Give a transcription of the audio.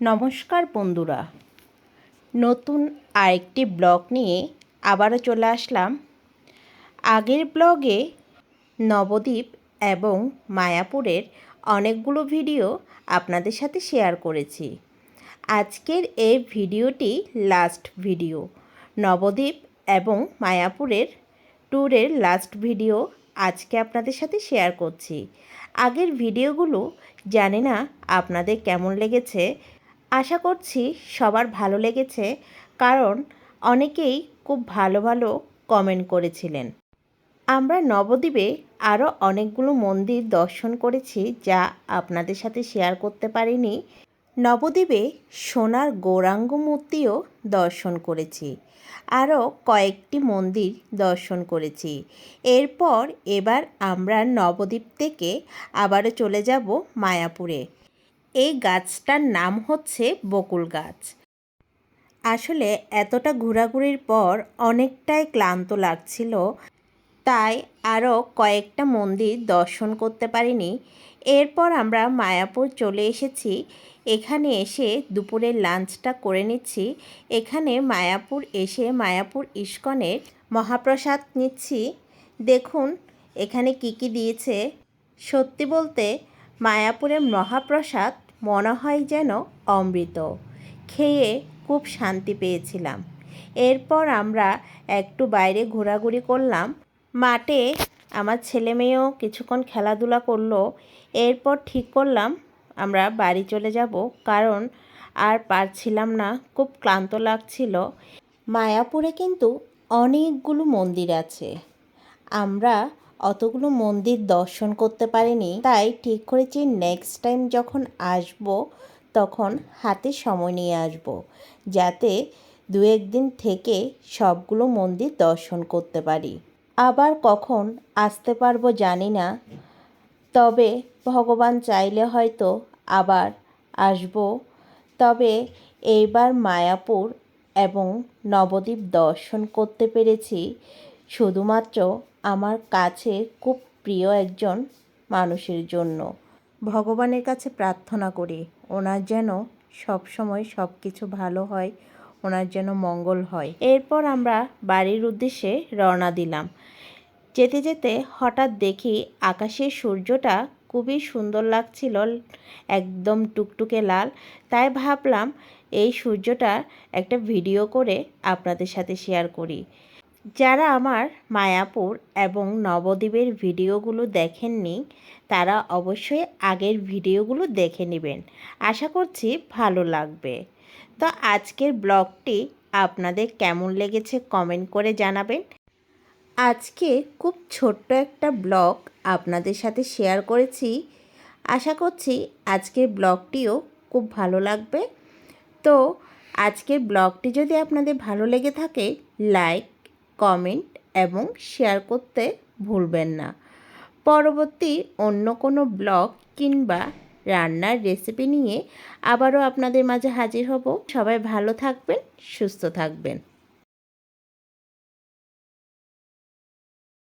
নমস্কার বন্ধুরা। নতুন আরেকটি ব্লগ নিয়ে আবারও চলে আসলাম। আগের ব্লগে নবদ্বীপ এবং মায়াপুরের অনেকগুলো ভিডিও আপনাদের সাথে শেয়ার করেছি। আজকের এই ভিডিওটি লাস্ট ভিডিও। নবদ্বীপ এবং মায়াপুরের ট্যুরের লাস্ট ভিডিও আজকে আপনাদের সাথে শেয়ার করছি। আগের ভিডিওগুলো জানি না আপনাদের কেমন লেগেছে আশা করছি সবার ভালো লেগেছে, কারণ অনেকেই খুব ভালো ভালো কমেন্ট করেছিলেন। আমরা নবদ্বীপে আরও অনেকগুলো মন্দির দর্শন করেছি যা আপনাদের সাথে শেয়ার করতে পারিনি। নবদ্বীপে সোনার গৌরাঙ্গ মূর্তিও দর্শন করেছি। আরও কয়েকটি মন্দির দর্শন করেছি। এরপর এবার আমরা নবদ্বীপ থেকে আবারও চলে যাব মায়াপুরে। এই গাছটার নাম হচ্ছে বকুল গাছ। আসলে এতটা ঘোরাঘুরির পর অনেকটাই ক্লান্ত লাগছিল, তাই আরও কয়েকটা মন্দির দর্শন করতে পারিনি। এরপর আমরা মায়াপুর চলে এসেছি, এখানে এসে দুপুরের লাঞ্চটা করে নিচ্ছি। এখানে মায়াপুর এসে মায়াপুর ইস্কনের মহাপ্রসাদ নিচ্ছি। দেখুন, এখানে কি কি দিয়েছে। সত্যি বলতে মায়াপুরের মহাপ্রসাদ মনে হয় যেন অমৃত। খেয়ে খুব শান্তি পেয়েছিলাম। এরপর আমরা একটু বাইরে ঘোরাঘুরি করলাম। মাঠে আমার ছেলে মেয়েও কিছুক্ষণ খেলাধুলা করল। এরপর ঠিক করলাম, আমরা বাড়ি চলে যাব। কারণ আর পারছিলাম না, খুব ক্লান্ত লাগছিল। মায়াপুরে কিন্তু অনেকগুলো মন্দির আছে। আমরা অতগুলো মন্দির দর্শন করতে পারিনি। তাই ঠিক করেছি নেক্সট টাইম যখন আসব, তখন হাতে সময় নিয়ে আসব, যাতে দু একদিন থেকে সবগুলো মন্দির দর্শন করতে পারি। আবার কখন আসতে পারব জানি না, তবে ভগবান চাইলে হয়তো আবার আসব। তবে এইবার মায়াপুর এবং নবদ্বীপ দর্শন করতে পেরেছি, শুধুমাত্র আমার কাছে খুব প্রিয় একজন মানুষের জন্য। ভগবানের কাছে প্রার্থনা করি, ওনার যেন সবসময় সব কিছু ভালো হয়, ওনার যেন মঙ্গল হয়। এরপর আমরা বাড়ির উদ্দেশ্যে রওনা দিলাম। যেতে যেতে হঠাৎ দেখি আকাশের সূর্যটা খুবই সুন্দর লাগছিল, একদম টুকটুকে লাল। তাই ভাবলাম এই সূর্যটা একটা ভিডিও করে আপনাদের সাথে শেয়ার করি। যারা আমার মায়াপুর এবং নবদ্বীপের ভিডিওগুলো দেখেননি, তারা অবশ্যই আগের ভিডিওগুলো দেখে নেবেন। আশা করছি ভালো লাগবে। তো আজকের ব্লগটি আপনাদের কেমন লেগেছে কমেন্ট করে জানাবেন। আজকে খুব ছোট্ট একটা ব্লগ আপনাদের সাথে শেয়ার করেছি। আশা করছি আজকের ব্লগটিও খুব ভালো লাগবে। তো আজকের ব্লগটি যদি আপনাদের ভালো লেগে থাকে, লাইক কমেন্ট এবং শেয়ার করতে ভুলবেন না। পরবর্তী অন্য কোনো ব্লগ কিংবা রান্নার রেসিপি নিয়ে আবারও আপনাদের মাঝে হাজির হব। সবাই ভালো থাকবেন, সুস্থ থাকবেন।